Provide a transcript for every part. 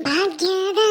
ಭಾಗ್ಯದ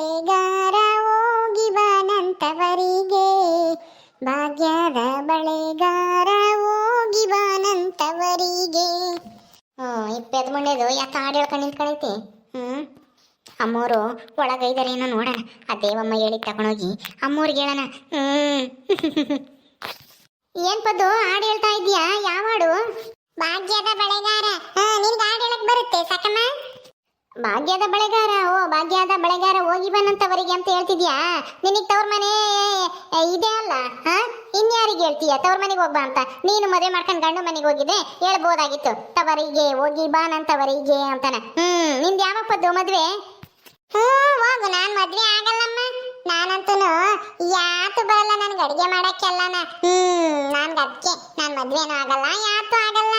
ಬಳೆಗಾರ ಹೋಗಿ ಬಾನಂತವರಿಗೆ ಭಾಗ್ಯದ ಬಳೆಗಾರ ಹೋಗಿ ಬಾನಂತವರಿಗೆ ಹ್ಞೂ ಇಪ್ಪೆದ್ ಮುಂಡೆದು ಯಾಕೆ ಹಾಡು ಹೇಳ್ಕೊಂಡು ನಿಂತ್ಕೊಂಡೈತಿ ಹ್ಞೂ ಅಮ್ಮೋರು ಒಳಗೈದಾರೇನೋ ನೋಡೋಣ ಆ ದೇವಮ್ಮ ಹೇಳಿ ತಗೊಂಡೋಗಿ ಅಮ್ಮೋರಿಗೆ ಹೇಳೋಣ. ಹ್ಞೂ ಏನ್ ಪದ್ದು, ಹಾಡು ಹೇಳ್ತಾ ಇದೀಯಾ ಯಾವ ಹಾಡು? ಭಾಗ್ಯದ ಬಳೆಗಾರ ನಿನ್ಗೆ ಹಾಡು ಹೇಳಕ್ ಬರುತ್ತೆ, ಸಾಕಮ್ಮ. ಭಾಗ್ಯದ ಬಳೆಗಾರ, ಓ ಭಾಗ್ಯದ ಬಳೆಗಾರ ಹೋಗಿ ಬನ್ನಂತವರಿಗೆ ಅಂತ ಹೇಳ್ತಿದ್ಯಾ? ನಿನಗೆ ತವ್ರ ಮನೆ ಇದೆ ಅಲ್ಲ, ಹಾ? ಇನ್ಯಾರಿಗೆ ಹೇಳ್ತೀಯ? ತವ್ರ ಮನೆಗೆ ಹೋಗ್ಬಾ ಅಂತ. ನೀನು ಮದುವೆ ಮಾಡ್ಕೊಂಡು ಗಂಡು ಮನೆಗೆ ಹೋಗಿದ್ದೆ, ಹೇಳ್ಬೋದಾಗಿತ್ತು. ತವರಿಗೆ ಹೋಗಿ ಬಾನಂತವರಿಗೆ ಅಂತಾನ. ಹ್ಮ್, ನಿಂದು ಯಾವಪ್ಪದ್ದು ಮದ್ವೆ? ಹ್ಮ್, ಹೋಗು, ನಾನ್ ಮದ್ವೆ ಆಗಲ್ಲಮ್ಮ. ನಾನಂತೂ ಯಾತು ಬರಲ್ಲ ನನ್ಗೆ ಅಡಿಗೆ ಮಾಡಕ್ಕೆಲ್ಲನ. ಹ್ಮ್ ನನ್ಗೆ ಅದಕ್ಕೆ ನಾನ್ ಮದ್ವೆನೂ ಆಗಲ್ಲ, ಯಾತು ಆಗಲ್ಲ.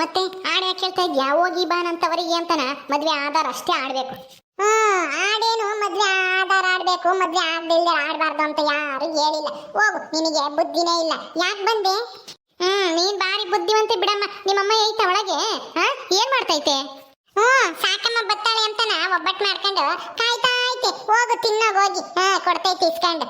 ಮತ್ತೆ ಹಾಡು ಯಾಕೆ ಇದ್ಯಾ? ಹೋಗಿ ಬಾನಂತವರಿಗೆ ಅಂತನ ಮದ್ವೆ ಆಧಾರ ಅಷ್ಟೇ ಆಡ್ಬೇಕು ಹ್ಮ್ ಆಡೇನು ಮದ್ವೆ ಆಧಾರ ಆಡ್ಬೇಕು ಮದ್ವೆ ಆಗ್ದಿಲ್ದೆ ಆಡ್ಬಾರ್ದು ಅಂತ ಯಾರು ಹೇಳಿಲ್ಲ. ಹೋಗು, ನಿನಗೆ ಬುದ್ಧಿನೇ ಇಲ್ಲ. ಯಾಕೆ ಬಂದೆ? ಹ್ಮ್, ನೀನ್ ಬಾರಿ ಬುದ್ಧಿವಂತೆ ಬಿಡಮ್ಮ. ನಿಮ್ಮಮ್ಮ ಐತ ಒಳಗೆ, ಹಾ, ಏನ್ ಮಾಡ್ತೈತೆ? ಹ್ಮ್, ಸಾಕಮ್ಮ ಬತ್ತಾಳೆ ಅಂತನ ಒಬ್ಬಟ್ಟು ಮಾಡ್ಕೊಂಡು ಕಾಯ್ತಾ ಐತೆ. ಹೋಗು, ತಿನ್ನೋಗ್ ಹೋಗಿ. ಹಾ, ಕೊಡ್ತೈತೆ ಇಸ್ಕೊಂಡು.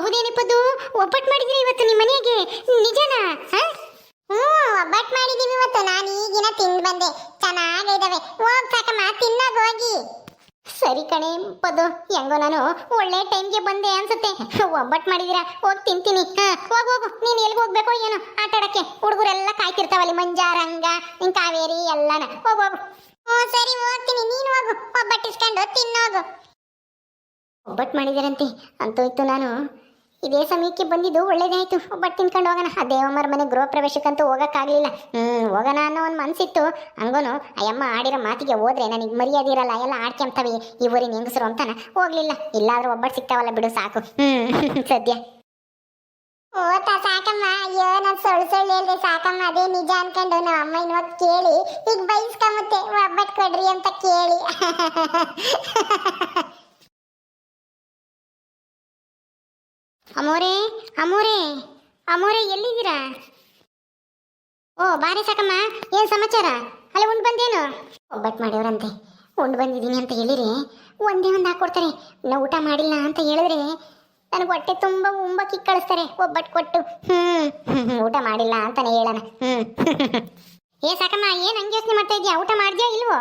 ಹೌದೇನಿಪ್ಪದು? ಒಬ್ಬಟ್ಟು ಮಾಡಿದ್ರಿ ಇವತ್ತು ನಿಮ್ಮ ಮನೆಗೆ ನಿಜನಾ? ಹಾ? ಹ್ಮ್ ಒಬ್ಬಟ್ಟು ಮಾಡಿದೀವಿ ಇವತ್ತು. ನಾನು ಈಗಿನ ತಿಂದು ಬಂದೆ. ಚೆನ್ನಾಗಿದ್ದಾವೆ ಹೋಗ್ ಸಾಕಮ್ಮ, ತಿನ್ನೋಗ್ ಹೋಗಿ. ಸರಿ ಕಣೆ, ಪದು. ಹೆಂಗೋ ನಾನು ಒಳ್ಳೆ ಟೈಮ್ಗೆ ಬಂದೆ ಅನ್ಸುತ್ತೆ. ಒಬ್ಬಟ್ಟು ಮಾಡಿದೀರಾ? ಹೋಗಿ ತಿಂತೀನಿ. ಹಾ, ಹೋಗ್, ಹೋಗು. ನೀನು ಎಲ್ಲಿಗೆ ಹೋಗ್ಬೇಕು ಏನೋ ಆಟ ಆಡಕ್ಕೆ ಹುಡುಗರೆಲ್ಲ ಕಾಯ್ತಿರ್ತಾವಲ್ಲಿ ಮಂಜಾ ರಂಗ ನಿನ್ ಕಾವೇರಿ, ಎಲ್ಲಾನ. ಹೋಗ್, ಹೋಗು. ಹ್ಞೂ, ಸರಿ, ಹೋಗ್ತೀನಿ. ನೀನು ಹೋಗು. ಒಬ್ಬಟ್ಟು ಇಸ್ಕೊಂಡು ತಿನ್ನೋಗು. ಒಬ್ಬಟ್ಟು ಮಾಡಿದಾರಂತೆ. ಅಂತೂ ಇತ್ತು ನಾನು. ಇದೇ ಸಮಯಕ್ಕೆ ಬಂದಿದ್ದು ಒಳ್ಳೇದಾಯ್ತು ಒಬ್ಬಟ್ಟು ತಿನ್ಕೊಂಡು ಹೋಗೋಣ. ಆ ದೇವಮ್ಮರ ಮನೆ ಗೃಹ ಪ್ರವೇಶಕ್ಕಂತೂ ಹೋಗೋಕ್ಕಾಗಲಿಲ್ಲ. ಹ್ಞೂ ಹೋಗೋಣ ಅನ್ನೋ ಒಂದು ಮನ್ಸಿತ್ತು. ಹಂಗೋನು, ಅಯ್ಯಮ್ಮ ಆಡಿರೋ ಮಾತಿಗೆ ಹೋದ್ರೆ ನನಗೆ ಮರ್ಯಾದೆ ಇರಲ್ಲ. ಎಲ್ಲ ಆಡ್ಕೊಂತವೆ ಈ ಊರಿನ ಹೆಂಗಸರು ಅಂತಾನ? ಹೋಗ್ಲಿಲ್ಲ. ಇಲ್ಲಾದ್ರೂ ಒಬ್ಬಟ್ಟು ಸಿಗ್ತಾವಲ್ಲ ಬಿಡು, ಸಾಕು. ಹ್ಮ್, ಸದ್ಯ. ಓತ ಸಾಕಮ್ಮ. ಅಯ್ಯೋ, ನಾನು ಸೊಳ್ಳು ಸೊಳ್ಳು ಸಾಕಮ್ಮ. ಅದೇ ನಿಜ ಅನ್ಕೊಂಡು ನಮ್ಮ ಅಮ್ಮ ಇನ್ವಾಗ ಕೇಳಿ, ಈಗ ಬೈಸ್ಕೊಂಬತ್ತೆ ಒಬ್ಬಟ್ಟು ಕೊಡ್ರಿ ಅಂತ ಕೇಳಿ. ಅಮೋರೆ ಅಮೋರೆ ಅಮೋರೆ, ಎಲ್ಲಿದ್ದೀರಾ? ಓ, ಬಾರಿ ಸಾಕಮ್ಮ, ಏನು ಸಮಾಚಾರ? ಅಲ್ಲ, ಉಂಡು ಬಂದೇನು? ಒಬ್ಬಟ್ಟು ಮಾಡ್ಯವ್ರಂತೆ ಉಂಡು ಬಂದಿದ್ದೀನಿ ಅಂತ ಹೇಳಿರಿ. ಒಂದೇ ಒಂದು ಹಾಕ್ಕೊಡ್ತಾರೆ ನಾ ಊಟ ಮಾಡಿಲ್ಲ ಅಂತ ಹೇಳಿದ್ರೆ ನನಗೆ ಹೊಟ್ಟೆ ತುಂಬ ಉಂಬ ಕಿಕ್ ಕಳಿಸ್ತಾರೆ ಒಬ್ಬಟ್ಟು ಕೊಟ್ಟು ಹ್ಞೂ ಊಟ ಮಾಡಿಲ್ಲ ಅಂತಾನೆ ಹೇಳೋಣ. ಹ್ಞೂ ಏ, ಸಾಕಮ್ಮ, ಏನು ಹಂಗೆ ಯೋಚನೆ ಮಾಡ್ತಾ ಇದೆಯಾ? ಊಟ ಮಾಡಿದ್ಯಾ ಇಲ್ವೋ?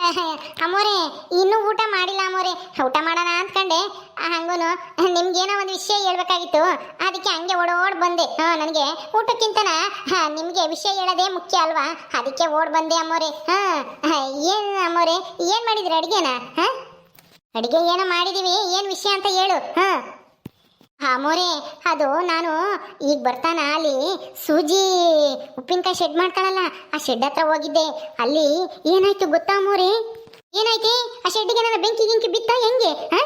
ಅಮ್ಮೋರೆ ಇನ್ನೂ ಊಟ ಮಾಡಿಲ್ಲ ಅಮ್ಮೋರೆ ಊಟ ಮಾಡೋಣ ಅಂದ್ಕೊಂಡೆ. ಹಂಗೂನು, ನಿಮ್ಗೇನೋ ಒಂದು ವಿಷಯ ಹೇಳ್ಬೇಕಾಗಿತ್ತು. ಅದಕ್ಕೆ ಹಂಗೆ ಓಡೋಡ್ ಬಂದೆ. ಹಾ, ನನಗೆ ಊಟಕ್ಕಿಂತನ ನಿಮಗೆ ವಿಷಯ ಹೇಳೋದೇ ಮುಖ್ಯ ಅಲ್ವಾ? ಅದಕ್ಕೆ ಓಡ್ ಬಂದೆ ಅಮ್ಮೋರೆ ಹಾ ಏನು ಅಮ್ಮೋರೆ ಏನು ಮಾಡಿದ್ರಿ ಅಡುಗೆನ? ಹಾ? ಅಡುಗೆ ಏನೋ ಮಾಡಿದ್ದೀವಿ ಏನು ವಿಷಯ ಅಂತ ಹೇಳು. ಹಾ? ಅಮೋರೆ ಅದು ನಾನು ಈಗ ಬರ್ತಾನ ಅಲ್ಲಿ ಸೂಜಿ ಉಪ್ಪಿನಕಾಯಿ ಶೆಡ್ ಮಾಡ್ತಾಳಲ್ಲ ಆ ಶೆಡ್ ಹತ್ರ ಹೋಗಿದ್ದೆ. ಅಲ್ಲಿ ಏನಾಯ್ತು ಗೊತ್ತಾ ಮೋರೆ? ಏನಾಯ್ತಿ? ಆ ಶೆಡ್ಗೆ ನನ್ನ ಬೆಂಕಿ ಗಿಂಕಿ ಬಿತ್ತ ಹೆಂಗೆ? ಹ?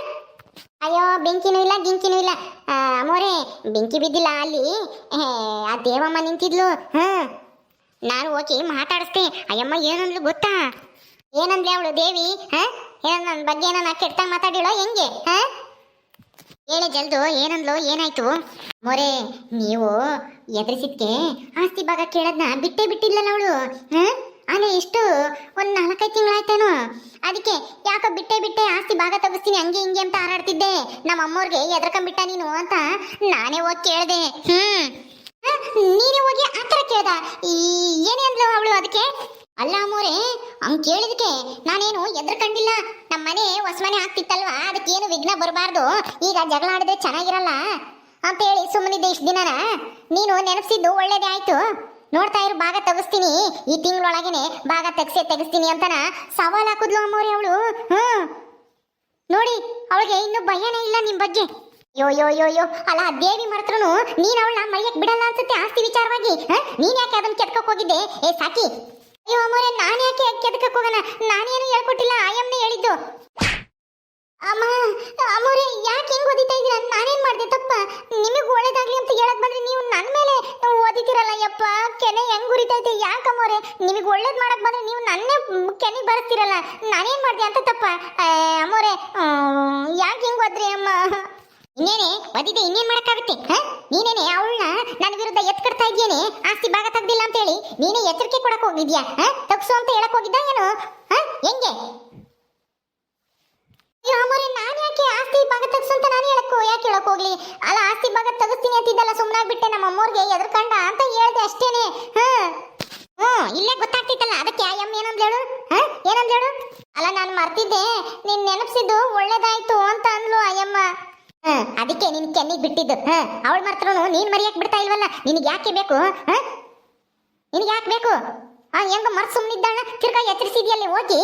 ಅಯ್ಯೋ ಬೆಂಕಿನೂ ಇಲ್ಲ ಗಿಂಕಿನೂ ಇಲ್ಲ. ಆ, ಅಮೋರೆ ಬೆಂಕಿ ಬಿದ್ದಿಲ್ಲ ಅಲ್ಲಿ. ಆ ದೇವಮ್ಮ ನಿಂತಿದ್ಲು. ಹಾ? ನಾನು ಹೋಗಿ ಮಾತಾಡಿಸ್ದೆ. ಅಯ್ಯಮ್ಮ ಏನಂದ್ಲು ಗೊತ್ತಾ? ಏನಂದ್ಲೆ ಅವಳು ದೇವಿ? ಹಾ? ಏನ ನನ್ನ ಬಗ್ಗೆ ಏನನ್ನ ಕೆಟ್ಟ ಮಾತಾಡಿಳೋ ಹೆಂಗೆ? ಹ? ಹೇಳಿ ಜಲ್ದು, ಏನಂದ್ಲು, ಏನಾಯ್ತು? ಮೊರೆ, ನೀವು ಎದುರಿಸಿದ್ಕೆ ಆಸ್ತಿ ಭಾಗ ಕೇಳದ್ನ ಬಿಟ್ಟೇ ಬಿಟ್ಟಿಲ್ಲ ಅವಳು ಆನೆ ಎಷ್ಟು? ಒಂದ್ ನಾಲ್ಕೈದು ತಿಂಗಳಾಯ್ತೇನೋ? ಅದಕ್ಕೆ ಯಾಕೋ ಬಿಟ್ಟೆ ಬಿಟ್ಟೆ ಆಸ್ತಿ ಭಾಗ ತಗಿಸ್ತೀನಿ, ಹಂಗೆ ಹಿಂಗೆ ಅಂತ ಹಾರಾಡ್ತಿದ್ದೆ. ನಮ್ಮ ಅಮ್ಮವ್ರಿಗೆ ಎದ್ರಕೊಂಬಿಟ್ಟ ನೀನು ಅಂತ ನಾನೇ ಹೋಗಿ ಕೇಳ್ದೆ, ಹ್ಮ್? ನೀನೇ ಹೋಗಿ ಆ ಕೇಳ್ದ? ಈ ಏನೇ ಅಂದ್ಲು ಅವಳು ಅದಕ್ಕೆ? ಅಲ್ಲ ಅಮ್ಮೋರೆ, ಅವ್ನು ಕೇಳಿದಕ್ಕೆ ನಾನೇನು ಎದ್ರಕಂಡಿಲ್ಲ ನಮ್ಮ ಮನೆ ಹೊಸ ಮನೆ ಆಗ್ತಿತ್ತಲ್ವಾ? ಅದಕ್ಕೇನು ವಿಘ್ನ ಬರಬಾರ್ದು. ಈಗ ಜಗಳ ಆಡಿದ್ರೆ ಚೆನ್ನಾಗಿರಲ್ಲ? ಅಂತ ಹೇಳಿ ಸುಮ್ಮನಿದ್ದೆ ಇಷ್ಟು ದಿನನ. ನೀನು ನೆನಪಿಸಿದ್ದು ಒಳ್ಳೇದೇ ಆಯ್ತು. ನೋಡ್ತಾ ಇರು, ಭಾಗ ತೆಗಿಸ್ತೀನಿ. ಈ ತಿಂಗಳೊಳಗೇನೆ ಭಾಗ ತೆಗ್ಸೆ ತೆಗಿಸ್ತೀನಿ ಅಂತನ ಸವಾಲ್ ಹಾಕಿದ್ಲು ಅಮ್ಮೋರೆ ಅವಳು. ಹ್ಞೂ ನೋಡಿ, ಅವಳಿಗೆ ಇನ್ನೂ ಭಯನೇ ಇಲ್ಲ ನಿಮ್ಮ ಬಗ್ಗೆ. ಯೋ ಯೋ ಯೋ ಯೋ ಅಲ್ಲ ದೇವಿ ಮರೆತ್ರೂ ನೀನು ಅವಳನ್ನ ಮೈಯಕ್ಕೆ ಬಿಡಲ್ಲ ಅನ್ಸುತ್ತೆ ಆಸ್ತಿ ವಿಚಾರವಾಗಿ. ನೀನು ಯಾಕೆ ಅದನ್ನ ಕೆದ್ಕಕ್ ಹೋಗಿದ್ದೆ? ಏ, ಸಾಕಿ. ಅಯ್ಯೋ ಅಮ್ಮೋರೆ ನಾನು ಯಾಕೆ ಕೆದಕಕ್ಕೆ ಹೋಗೋಣ? ನಾನೇನು ಹೇಳ್ಕೊಟ್ಟಿಲ್ಲ ಆಯಮ್ಮನೇ ಹೇಳಿದ್ದು. ಅಮ್ಮ ಅಮ್ಮೋರೆ ಯಾಕೆ ಹಿಂಗೆ ಓದಿತಾ ಇದ್ದೀರಾ? ನಾನೇನು ಮಾಡಿದೆ? ತಪ್ಪ. ನಿಮಗೆ ಒಳ್ಳೇದಾಗ್ಲಿ ಅಂತ ಹೇಳಕ್ ಬಂದ್ರೆ ನೀವು ನನ್ನ ಮೇಲೆ ಓದಿತೀರಲ್ಲ ಯಪ್ಪ. ಕೆನೆ ಹೆಂಗ್ ಉರಿತೈತೆ ಯಾಕೆ ಅಮ್ಮೋರೆ ನಿಮಗೆ ಒಳ್ಳೇದು ಮಾಡಕ್ ಬಂದ್ರೆ ನೀವು ನನ್ನೇ ಕೆನೆಗೆ ಬರ್ತೀರಲ್ಲ ನಾನೇನು ಮಾಡಿದೆ ಅಂತ ತಪ್ಪ. ಅಮ್ಮೋರೆ ಯಾಕೆ ಹೆಂಗ್ ಓದ್ರಿ ಅಮ್ಮ? ಇನ್ನೇನೆ, ಬದಿದೆ, ಇನ್ನೇನ್ ಮಾಡಕ್ಕಾಗುತ್ತೆ, ಹ? ನೀನೇನೆ ಅವಳನ್ನ ನನ್ನ ವಿರುದ್ಧ ಎತ್ಕಡ್ತಾ ಇದ್ಯೇನೆ ಆಸ್ತಿ ಭಾಗ ತೆಗ್ದಿಲ್ಲ ಅಂತ ಹೇಳಿ ನೀನೇ ಎಚ್ಚರಿಕೆ ಕೊಡಕ್ ಹೋಗಿದ್ಯಾ, ಹ? ತಗ್ಸು ಅಂತ ಹೇಳಕ್ ಹೋಗಿದ್ದ ಏನು, ಹ? ಹೆಂಗೆ? ನಾನ್ ಯಾಕೆ ಆಸ್ತಿ ಭಾಗ ತಗ್ಸು ಅಂತ ನಾನು ಹೇಳಕ್ಕೋ, ಯಾಕೆ ಹೇಳಕ್ ಹೋಗ್ಲಿ? ಅಲ್ಲ, ಆಸ್ತಿ ಭಾಗ ತೆಗಿಸ್ತೀನಿ ಅಂತಿದ್ದಲ್ಲ ಸುಮ್ಮನಾಗ್ಬಿಟ್ಟೆ ನಮ್ಮ ಅಮ್ಮೋರ್ಗೆ ಎದ್ರಕಂಡ ಅಂತ ಹೇಳ್ದೆ ಅಷ್ಟೇನೆ, ಹ? ಹ್ಮ್ ಇಲ್ಲೇ ಗೊತ್ತಾಗ್ತಿತ್ತಲ್ಲ, ಅದಕ್ಕೆ ಆ ಎಮ್ಮ ಏನಂದ್ ಹೇಳು, ಹ? ಏನಂದ್ ಹೇಳು? ಅಲ್ಲ, ನಾನು ಮರ್ತಿದ್ದೆ, ನೀನ್ ನೆನಪಿಸಿದ್ದು ಒಳ್ಳೇದಾಯ್ತು ಅಂತ ಅಂದ್ಲು ಅಯ್ಯಮ್ಮ ಹ್ಮ್ ಅದಕ್ಕೆ ನಿನ್ ಕೆನ್ನಿಗ್ ಬಿಟ್ಟಿದ್ದು. ಅವಳ್ ಮಾತ್ರನು ನೀನ್ ಮರಿಯಕ್ ಬಿಡ್ತಾ ಇಲ್ವಲ್ಲ? ನಿನಗೆ ಯಾಕೆ ಬೇಕು? ಹ ನಿನಗೆ ಯಾಕೆ ಬೇಕು? ಆ ಹೆಂಗ ಮರ್ ಸುಮ್ಮನಿದ್ದಾಳ ತಿರ್ಗಾ ಎಚ್ಚರಿಸಿದ್ಯಲ್ಲಿ ಹೋಗಿ?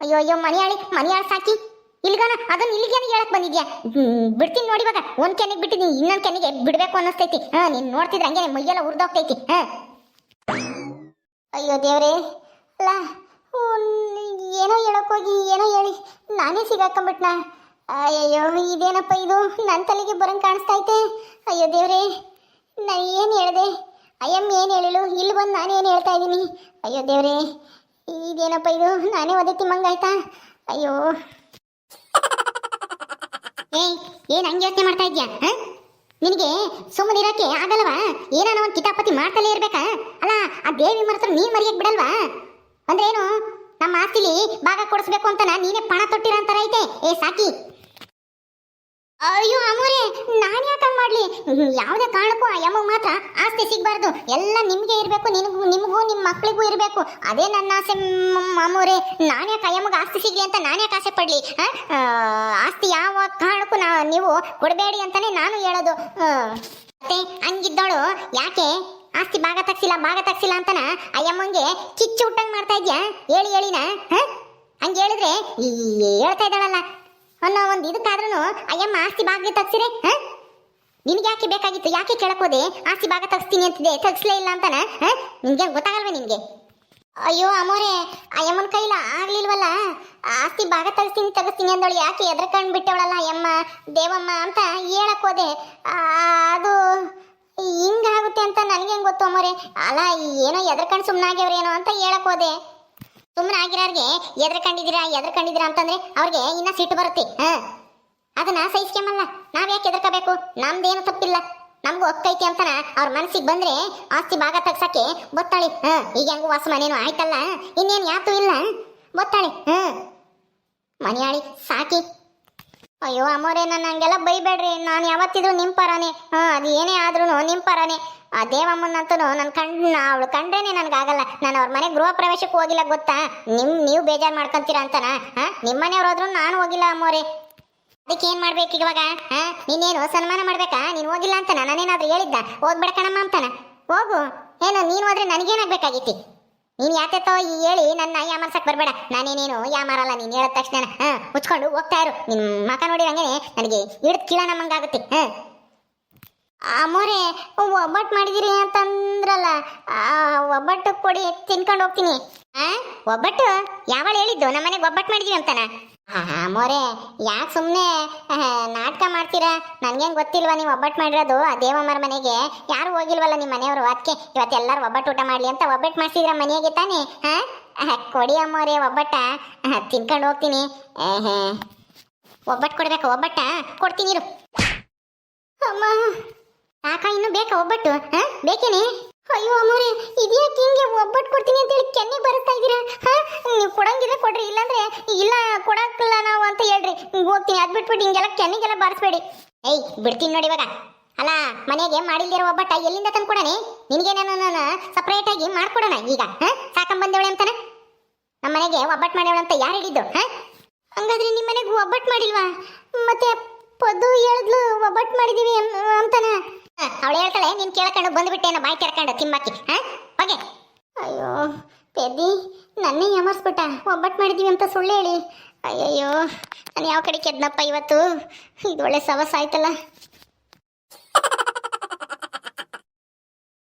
ಅಯ್ಯೋ ಅಯ್ಯೋ ಮನೆಯಾಳಿ ಮನೆಯಾಳ ಸಾಕಿ. ಇಲ್ಗನ ಅದನ್ನ ಇಲ್ಲಿಗೆ ಹೇಳಕ್ ಬಂದಿದ್ಯಾ? ಹ್ಮ್, ಬಿಡ್ತೀನಿ ನೋಡಿ ಇವಾಗ. ಒಂದ್ ಕೆನ್ನಿಗೆ ಬಿಟ್ಟಿದ್ದೀನಿ ಇನ್ನೊಂದ್ ಕೆನ್ನಿಗೆ ಬಿಡ್ಬೇಕು ಅನ್ನಿಸ್ತೈತಿ. ಹಾ ನೀನ್ ನೋಡ್ತಿದ್ರೆ ಹಂಗೆ ಮೈಯೆಲ್ಲ ಉರ್ದೋಗ್ತೈತಿ. ಹಾ. ಅಯ್ಯೋ ದೇವ್ರೇ. ಅಲ್ಲ ಏನೋ ಹೇಳಕ್ ಹೋಗಿ ಏನೋ ಹೇಳಿ. ನಾನೇ ಸಿಗಾಕೊಂಬಿಟ್ನ ಅಯ್ಯಯ್ಯೋ, ಇದೇನಪ್ಪ ಇದು? ನನ್ನ ತಲೆಗೆ ಬರಂಗೆ ಕಾಣಿಸ್ತಾ ಐತೆ. ಅಯ್ಯೋ ದೇವ್ರೇ, ನಾ ಏನು ಹೇಳಿದೆ? ಅಯ್ಯಮ್ಮ ಏನು ಹೇಳಿಳು? ಇಲ್ಲಿ ಬಂದು ನಾನು ಏನು ಹೇಳ್ತಾ ಇದ್ದೀನಿ ಅಯ್ಯೋ ದೇವ್ರೇ, ಇದೇನಪ್ಪ ಇದು? ನಾನೇ ಒದೆ ತಿಮ್ಮಂಗಾಯ್ತಾ ಅಯ್ಯೋ. ಏಯ್ ಏನು ಹಂಗೆ ಯೋಚನೆ ಮಾಡ್ತಾ ಇದೆಯಾ? ನಿನಗೆ ಸುಮ್ಮನೆ ಇರಕ್ಕೆ ಆಗಲ್ವಾ ಏನಾನ ಒಂದು ಕಿತಾಪತಿ ಮಾಡ್ತಲೇ ಇರ್ಬೇಕಾ? ಅಲ್ಲ, ಆ ದೇವಿ ಮರೆತ್ರ ನೀನು ಮರಿಯಕ್ಕೆ ಬಿಡಲ್ವಾ? ಅಂದ್ರೆ ಏನು ನಮ್ಮ ಆಸ್ತಿಲಿ ಭಾಗ ಕೊಡಿಸ್ಬೇಕು ಅಂತ ನೀನೇ ಪಣ ತೊಟ್ಟಿರೋ ಅಂತಾರ ಐತೆ ಏ ಸಾಕಿ ಅಯ್ಯೋ ಅಮ್ಮೋರೆ ನಾನು ಯಾಕೆ ಮಾಡ್ಲಿ ಹ್ಮ್, ಯಾವುದೇ ಕಾರಣಕ್ಕೂ ಆ ಯಮ್ಮ ಮಾತ್ರ ಆಸ್ತಿ ಸಿಗಬಾರ್ದು. ಎಲ್ಲ ನಿಮಗೆ ಇರಬೇಕು, ನಿನಗೂ, ನಿಮಗೂ ನಿಮ್ಮ ಮಕ್ಕಳಿಗೂ ಇರಬೇಕು. ಅದೇ ನನ್ನ ಆಸೆ ಮಾಮೂರೇ. ನಾನೇ ಯಾಕೆ ಅಯ್ಯಮಗೆ ಆಸ್ತಿ ಸಿಗಲಿ ಅಂತ ನಾನೇ ಆಸೆ ಪಡಲಿ? ಆಸ್ತಿ ಯಾವ ಕಾರಣಕ್ಕೂ ನಾ, ನೀವು ಕೊಡಬೇಡಿ ಅಂತಲೇ ನಾನು ಹೇಳೋದು. ಮತ್ತೆ ಹಂಗಿದ್ದಾಳು, ಯಾಕೆ? ಆಸ್ತಿ ಭಾಗ ತಗ್ಸಿಲ್ಲ ಭಾಗ ತಗ್ಸಿಲ್ಲ ಅಂತನ ಅಯ್ಯಮ್ಮಂಗೆ ಕಿಚ್ಚು ಹುಟ್ಟಂಗೆ ಮಾಡ್ತಾ ಇದ್ಯಾ? ಹೇಳಿ, ಹೇಳಿನ. ಹಂಗೆ ಹೇಳಿದ್ರೆ ಹೇಳ್ತಾ ಇದ್ದಾಳಲ್ಲ. ಅನ್ನೋ ಒಂದು ಇದಕ್ಕಾದ್ರೂ ಅಯ್ಯಮ್ಮ ಆಸ್ತಿ ಭಾಗ ತಗ್ಸಿರೇ, ಹ? ನಿನ್ಗೆ ಯಾಕೆ ಬೇಕಾಗಿತ್ತು? ಯಾಕೆ ಕೇಳಕೋದೆ ಆಸ್ತಿ ಭಾಗ ತಗ್ಸ್ತೀನಿ ಅಂತಿದೆ. ತಗ್ಸ್ಲೇ ಇಲ್ಲ ಅಂತಾನ? ನಿನ್ಗೆ ಗೊತ್ತಾಗಲ್ವ ನಿನ್ಗೆ? ಅಯ್ಯೋ ಅಮೋರೆ ಅಯ್ಯಮ್ಮನ ಕೈಲ ಆಗ್ಲಿಲ್ವಲ್ಲ? ಆಸ್ತಿ ಭಾಗ ತಗಿಸ್ತೀನಿ ತಗಿಸ್ತೀನಿ ಅಂದಳು ಯಾಕೆ ಎದ್ರಕಂಡು ಬಿಟ್ಟವಳಲ್ಲ ಅಯ್ಯಮ್ಮ ದೇವಮ್ಮ ಅಂತ ಹೇಳಕ್ಕೋದೆ ಅದು ಹಿಂಗಾಗುತ್ತೆ ಅಂತ ನನಗೆ ಗೊತ್ತು ಅಮ್ಮೋರೆ? ಅಲ್ಲ, ಏನೋ ಎದ್ರಕಂಡ್ ಸುಮ್ಮನಾಗ್ಯವ್ರೇನೋ ಅಂತ ಹೇಳಕ್ಕೋದೆ ಸುಮ್ಮನೆ ಆಗಿರೋರ್ಗೆ ಎದ್ರಕಂಡಿದ್ದೀರಾ ಎದ್ರಕಂಡಿದ್ದೀರಾ ಅಂತಂದರೆ ಅವ್ರಿಗೆ ಇನ್ನೂ ಸಿಟ್ಟು ಬರುತ್ತೆ. ಹ? ಅದನ್ನ ಸಹಿಸ್ಕೊಂಬಲ್ಲ ನಾವ್ ಯಾಕೆ ಎದರ್ಕೋಬೇಕು ನಮ್ದೇನು ತಪ್ಪಿಲ್ಲ. ನಮ್ಗೂ ಒಕ್ಕೈತಿ ಅಂತನ ಅವ್ರ ಮನಸ್ಸಿಗೆ ಬಂದ್ರೆ ಆಸ್ತಿ ಭಾಗ ತಗ್ಸಕ್ಕೆ ಗೊತ್ತಾಳಿ ಹ, ಈಗ ಹೆಂಗು ವಾಸ ಮನೇನು ಆಯ್ತಲ್ಲ. ಇನ್ನೇನು ಯಾತು ಇಲ್ಲ. ಗೊತ್ತಾಳಿ ಹ. ಮನೆಯಾಳಿ, ಸಾಕಿ. ಅಯ್ಯೋ ಅಮ್ಮೋರೆ, ನನ್ನ ಹಂಗೆಲ್ಲ ಬೈಬೇಡ್ರಿ. ನಾನು ಯಾವತ್ತಿದ್ರು ನಿಮ್ಮ ಪರಾನೇ. ಹಾ, ಅದು ಏನೇ ಆದ್ರೂ ನಿಮ್ಮ ಪರಾನೇ. ಆ ದೇವಮ್ಮನಂತೂ ನನ್ನ ಕಣ್ಣು ಅವಳು ಕಂಡ್ರೇನೆ ನನಗಾಗಲ್ಲ. ನಾನು ಅವ್ರ ಮನೆ ಗೃಹ ಪ್ರವೇಶಕ್ಕೆ ಹೋಗಿಲ್ಲ ಗೊತ್ತಾ? ನಿಮ್ಮ ನೀವು ಬೇಜಾರು ಮಾಡ್ಕೊಂತೀರಾ ಅಂತನಾ? ಹಾ ನಿಮ್ಮ ಮನೆಯವ್ರು ನಾನು ಹೋಗಿಲ್ಲ ಅಮ್ಮೋರೆ. ಅದಕ್ಕೆ ಏನ್ ಮಾಡ್ಬೇಕು ಇವಾಗ ನೀನೇನು ಸನ್ಮಾನ ಮಾಡ್ಬೇಕಾ? ನೀನು ಹೋಗಿಲ್ಲ ಅಂತ ನಾನೇನಾದ್ರೂ ಹೇಳಿದ್ದ? ಹೋಗ್ಬೇಡ ಕಣಮ್ಮ ಅಂತಾನ? ಹೋಗು. ಏನು, ನೀನು ಹೋದ್ರೆ ನನಗೇನಾಗ್ಬೇಕಾಗಿತ್ತು ನೀನ್ ಯಾತೇತೋ ಈ ಹೇಳಿ ನನ್ನ ಯಾಮರ್ಸಕ್ ಬರಬೇಡ. ನಾನೇನೇನು ಯಾಮಾರಲ್ಲ ನೀನ್ ಹೇಳಿದ ತಕ್ಷಣ ಹಾ ಮುಚ್ಕೊಂಡು ಹೋಗ್ತಾ ಇರು. ನಿನ್ ಮಕ ನೋಡಿರಂಗೆ ನನಗೆ ಹಿಡಿದ್ ಕೀಳ ನಮ್ಮಂಗಾಗುತ್ತೆ, ಹಾ? ಅಮ್ಮೋರೆ ಒಬ್ಬಟ್ಟು ಮಾಡಿದಿರಿ ಅಂತಂದ್ರಲ್ಲ ಒಬ್ಬಟ್ಟು ಕೊಡಿ, ತಿನ್ಕೊಂಡು ಹೋಗ್ತೀನಿ. ಆ? ಒಬ್ಬಟ್ಟು? ಯಾವಳು ಹೇಳಿದ್ದು? ನಮ್ಮನೆಗೆ ಒಬ್ಬಟ್ಟು ಮಾಡಿದೀವಿ ಅಂತಾನ? ಅಮ್ಮೋರೆ ಯಾಕೆ ಸುಮ್ಮನೆ ನಾಟಕ ಮಾಡ್ತೀರಾ? ನನಗೇನು ಗೊತ್ತಿಲ್ವಾ ನೀವು ಒಬ್ಬಟ್ಟು ಮಾಡಿರೋದು? ಆ ದೇವಮ್ಮರ ಮನೆಗೆ? ಯಾರು ಹೋಗಿಲ್ವಲ್ಲ ನಿಮ್ಮ ಮನೆಯವರು? ಅದಕ್ಕೆ ಇವತ್ತೆಲ್ಲರೂ ಒಬ್ಬಟ್ಟು ಊಟ ಮಾಡಲಿ ಅಂತ ಒಬ್ಬಟ್ಟು ಮಾಡಿಸಿದ್ರ ಮನೆಗೆ ತಾನೇ? ಹಾಂ? ಕೊಡಿ ಅಮ್ಮೋರೆ ಒಬ್ಬಟ್ಟ. ತಿನ್ಕೊಂಡು ಹೋಗ್ತೀನಿ. ಒಬ್ಬಟ್ಟು ಕೊಡ್ಬೇಕು? ಒಬ್ಬಟ್ಟ? ಕೊಡ್ತೀನಿ ಇರು. ಅಮ್ಮ ಆಕ ಇನ್ನೂ ಬೇಕಾ ಒಬ್ಬಟ್ಟು? ಹಾಂ, ಬೇಕೇನೆ? ಅಯ್ಯೋ ಅಮ್ಮೋರೆ, ಇದ್ಯಾಕೆ ಹಿಂಗೆ ಒಬ್ಬಟ್ಟು ಕೊಡ್ತೀನಿ ಅಂತೇಳಿ ಕೆನ್ನೆ ಬರುತ್ತಾ ಇದ್ದೀರಾ? ಹಾ? ನೀವು ಕೊಡಂಗಿದ್ರೆ ಕೊಡ್ರಿ, ಇಲ್ಲಾಂದ್ರೆ ಇಲ್ಲ ಕೊಡಕ್ಕಿಲ್ಲ ನಾವು ಅಂತ ಹೇಳ್ರಿ. ಹಿಂಗ್ ಹೋಗ್ತೀನಿ, ಅದು ಬಿಟ್ಬಿಟ್ಟು ಹಿಂಗೆಲ್ಲ ಕೆನ್ನೆಗೆಲ್ಲ ಬಾರಿಸ್ಬೇಡಿ. ಏಯ್, ಬಿಡ್ತೀನಿ ನೋಡಿ ಇವಾಗ. ಅಲ್ಲ, ಮನೆಗೆ ಮಾಡಿಲ್ದಿರೋ ಒಬ್ಬಟ್ಟ ಎಲ್ಲಿಂದ ತಂದು ಕೊಡನೆ ನಿನಗೆ ನಾನು ಸಪ್ರೇಟ್ ಆಗಿ ಮಾಡ್ಕೊಡೋಣ ಈಗ, ಹಾ? ಸಾಕಂಬಂದೇವಳೆ ಅಂತಾನೆ? ನಮ್ಮ ಮನೆಗೆ ಒಬ್ಬಟ್ಟು ಮಾಡ್ಯವಳೆ ಅಂತ ಯಾರು ಹೇಳಿದ್ದು, ಹಾ? ಹಂಗಾದ್ರೆ ನಿಮ್ಮ ಮನೆಗೆ ಒಬ್ಬಟ್ಟು ಮಾಡಿಲ್ವಾ? ಮತ್ತೆ ಪದ್ದು ಹೇಳಿದ್ಲು ಒಬ್ಬಟ್ಟು ಮಾಡಿದೀವಿ ಅಂತಾನ? ಅವಳು ಹೇಳ್ತಾಳೆ, ನೀನ್ ಕೇಳ್ಕೊಂಡು ಬಂದ್ಬಿಟ್ಟೇನ ಬಾಯಿ ಕೆರ್ಕೊಂಡು ತಿಮ್ಮಕ್ಕಿ, ಹಾ? ಹೋಗೆ. ಅಯ್ಯೋ, ಪೆದ್ದಿ, ನನ್ನೇ ಯಮರ್ಸ್ಬಿಟ್ಟ? ಒಬ್ಬಟ್ಟು ಮಾಡಿದೀವಿ ಅಂತ ಸುಳ್ಳು ಹೇಳಿ. ಅಯ್ಯಯ್ಯೋ, ನಾನು ಯಾವ ಕಡೆ ಕೆದ್ನಪ್ಪ ಇವತ್ತು? ಇದು ಒಳ್ಳೆ ಸವಸ ಆಯ್ತಲ್ಲ